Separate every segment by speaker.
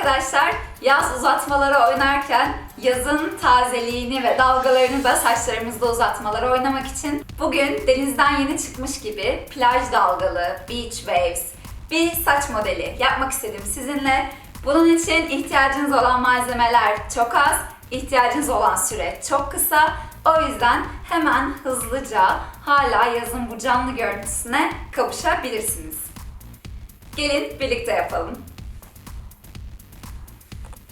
Speaker 1: arkadaşlar yaz uzatmaları oynarken yazın tazeliğini ve dalgalarını da saçlarımızda uzatmaları oynamak için bugün denizden yeni çıkmış gibi plaj dalgalı, beach waves bir saç modeli yapmak istedim sizinle. Bunun için ihtiyacınız olan malzemeler çok az, ihtiyacınız olan süre çok kısa. O yüzden hemen hızlıca hala yazın bu canlı görüntüsüne kavuşabilirsiniz. Gelin birlikte yapalım.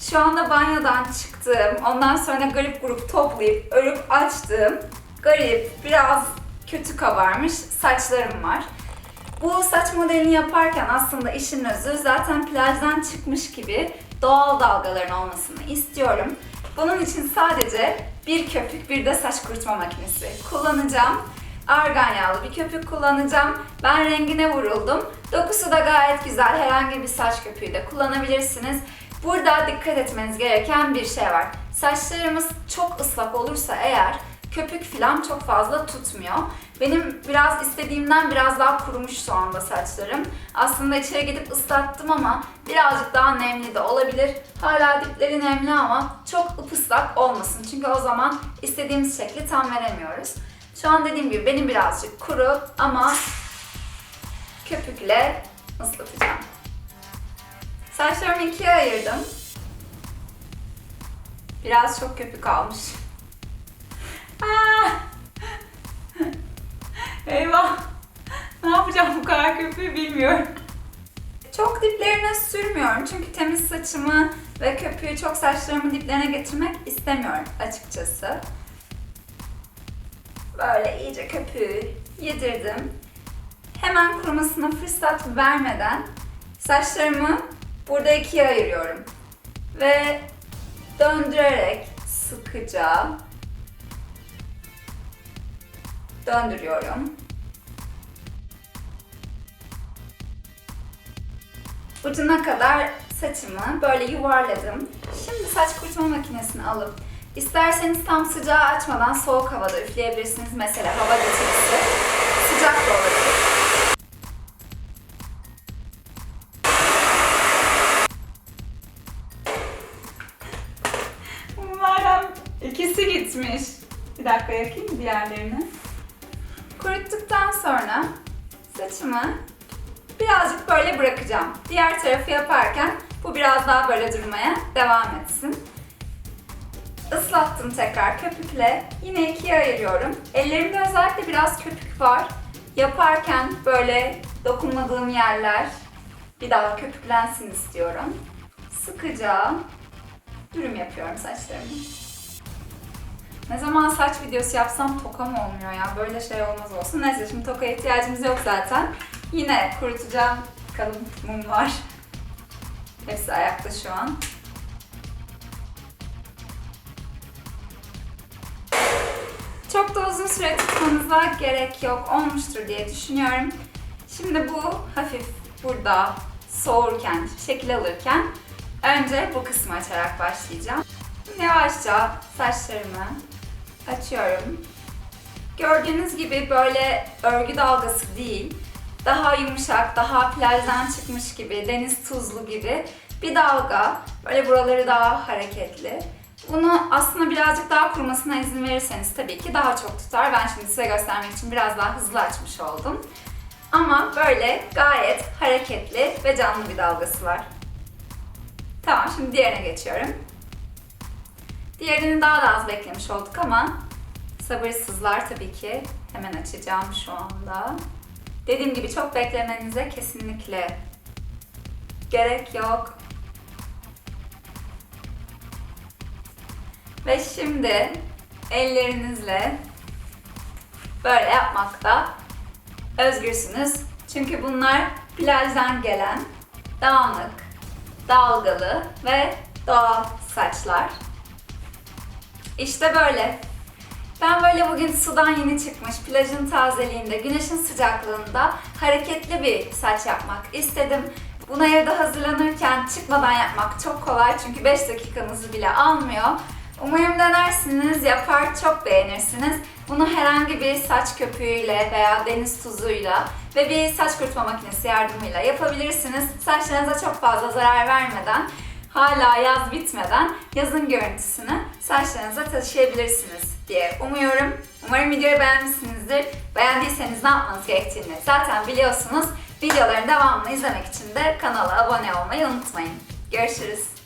Speaker 1: Şu anda banyodan çıktım. Ondan sonra garip grup toplayıp örüp açtığım garip, biraz kötü kabarmış saçlarım var. Bu saç modelini yaparken aslında işin özü zaten plajdan çıkmış gibi doğal dalgaların olmasını istiyorum. Bunun için sadece bir köpük bir de saç kurutma makinesi kullanacağım. Argan yağlı bir köpük kullanacağım. Ben rengine vuruldum. Dokusu da gayet güzel. Herhangi bir saç köpüğü de kullanabilirsiniz. Burada dikkat etmeniz gereken bir şey var. Saçlarımız çok ıslak olursa eğer köpük falan çok fazla tutmuyor. Benim biraz istediğimden biraz daha kurumuş şu anda saçlarım. Aslında içeri gidip ıslattım ama birazcık daha nemli de olabilir. Hala dipleri nemli ama çok ıslak olmasın. Çünkü o zaman istediğimiz şekli tam veremiyoruz. Şu an dediğim gibi benim birazcık kuru ama köpükle ıslatacağım. Saçlarımı ikiye ayırdım. Biraz çok köpük almış. Aa! Eyvah! Ne yapacağım bu kadar köpüğü bilmiyorum. Çok diplerine sürmüyorum çünkü temiz saçımı ve köpüğü çok saçlarımın diplerine getirmek istemiyorum açıkçası. Böyle iyice köpüğü yedirdim. Hemen kurumasına fırsat vermeden saçlarımı burada ikiye ayırıyorum. Ve döndürerek sıkıca döndürüyorum. Ucuna kadar saçımı böyle yuvarladım. Şimdi saç kurutma makinesini alıp isterseniz tam sıcağı açmadan soğuk havada üfleyebilirsiniz. Mesela hava getirisi ikisi gitmiş. Bir dakika yakayım diğerlerini. Kuruttuktan sonra saçımı birazcık böyle bırakacağım. Diğer tarafı yaparken bu biraz daha böyle durmaya devam etsin. Islattım tekrar köpükle. Yine ikiye ayırıyorum. Ellerimde özellikle biraz köpük var. Yaparken böyle dokunmadığım yerler bir daha köpüklensin istiyorum. Sıkıca dürüm yapıyorum saçlarımı. Ne zaman saç videosu yapsam toka mı olmuyor ya? Böyle şey olmaz olsun. Neyse şimdi toka ihtiyacımız yok zaten. Yine kurutacağım kalın mum var. Hepsi ayakta şu an. Çok da uzun süre tutmanıza gerek yok. Olmuştur diye düşünüyorum. Şimdi bu hafif burada soğurken, şekil alırken önce bu kısmı açarak başlayacağım. Yavaşça saçlarımı açıyorum. Gördüğünüz gibi böyle örgü dalgası değil, daha yumuşak, daha plajdan çıkmış gibi, deniz tuzlu gibi bir dalga. Böyle buraları daha hareketli. Bunu aslında birazcık daha kurumasına izin verirseniz tabii ki daha çok tutar. Ben şimdi size göstermek için biraz daha hızlı açmış oldum. Ama böyle gayet hareketli ve canlı bir dalgası var. Tamam şimdi diğerine geçiyorum. Diğerini daha da az beklemiş olduk ama sabırsızlar tabii ki. Hemen açacağım şu anda. Dediğim gibi çok beklemenize kesinlikle gerek yok. Ve şimdi ellerinizle böyle yapmakta özgürsünüz. Çünkü bunlar plajdan gelen dağınık, dalgalı ve doğal saçlar. İşte böyle. Ben böyle bugün sudan yeni çıkmış, plajın tazeliğinde, güneşin sıcaklığında hareketli bir saç yapmak istedim. Bunu evde hazırlanırken çıkmadan yapmak çok kolay çünkü 5 dakikanızı bile almıyor. Umarım denersiniz, yapar çok beğenirsiniz. Bunu herhangi bir saç köpüğüyle veya deniz tuzuyla ve bir saç kurutma makinesi yardımıyla yapabilirsiniz. Saçlarınıza çok fazla zarar vermeden hala yaz bitmeden yazın görüntüsünü saçlarınıza taşıyabilirsiniz diye umuyorum. Umarım videoyu beğenmişsinizdir. Beğendiyseniz ne yapmanız gerektiğini zaten biliyorsunuz. Videoların devamını izlemek için de kanala abone olmayı unutmayın. Görüşürüz.